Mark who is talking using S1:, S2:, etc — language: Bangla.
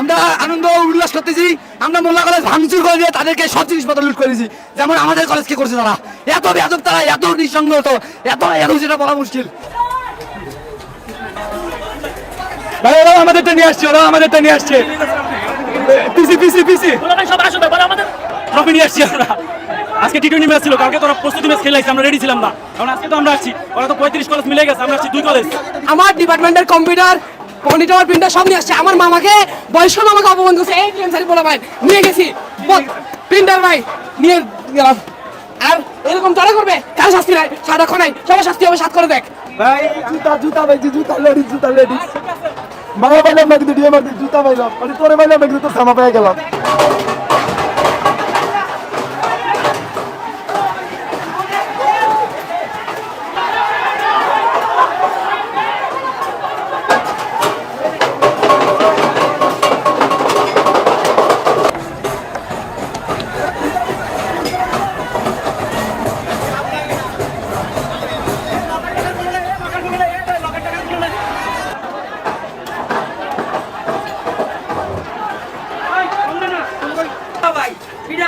S1: আমরা আনন্দ উল্লাস করতেছি আমরা মোল্লা কলেজ ভাঙচুর করে দিয়ে তাদেরকে সব জিনিসপত্র লুট করেছি যেমন আমাদের কলেজকে করছে তারা। এত বেদব তারা এত নিঃসঙ্গত এত এত যেটা বলা মুশকিল। ভাই আমাদেরটা নিয়ে আসছে ওরা আমাদেরটা নিয়ে আসছে। পিসি পিসি পিসি।
S2: ট্রফি নিয়ে আসছি আমরা। আজকে টি টোয়েন্টি ম্যাচ ছিল কালকে তো প্রস্তুতি ম্যাচ আমরা রেডি ছিলাম না কারণ আজকে তো আমরা আসছি ওরা তো পঁয়ত্রিশ কলেজ মিলে গেছে আমরা আসছি দুই কলেজ
S3: আমার ডিপার্টমেন্টের কম্পিউটার মনিটর প্রিন্টার সব নিয়ে আসছে। আমার মামাকে, বয়স্ক মামাকে অপমান করছে। এই টেনসারি বলে ভাই, নিয়ে গেছি। প্রিন্টার ভাই, নিয়ে গেলাম। আর এরকম তারা করবে কার শাস্তি নাই, সারাক্ষণ নাই। সবার শাস্তি হবে, সাত করে দেখ।
S1: ভাই, জুতা জুতা ভাই জুতা লেডিস জুতা লেডিস। মামা পাইলাম না কিন্তু ডিএ মারতে জুতা পাইলাম মানে তোরে পাইলাম না তোর সামা পেয়ে গেলাম।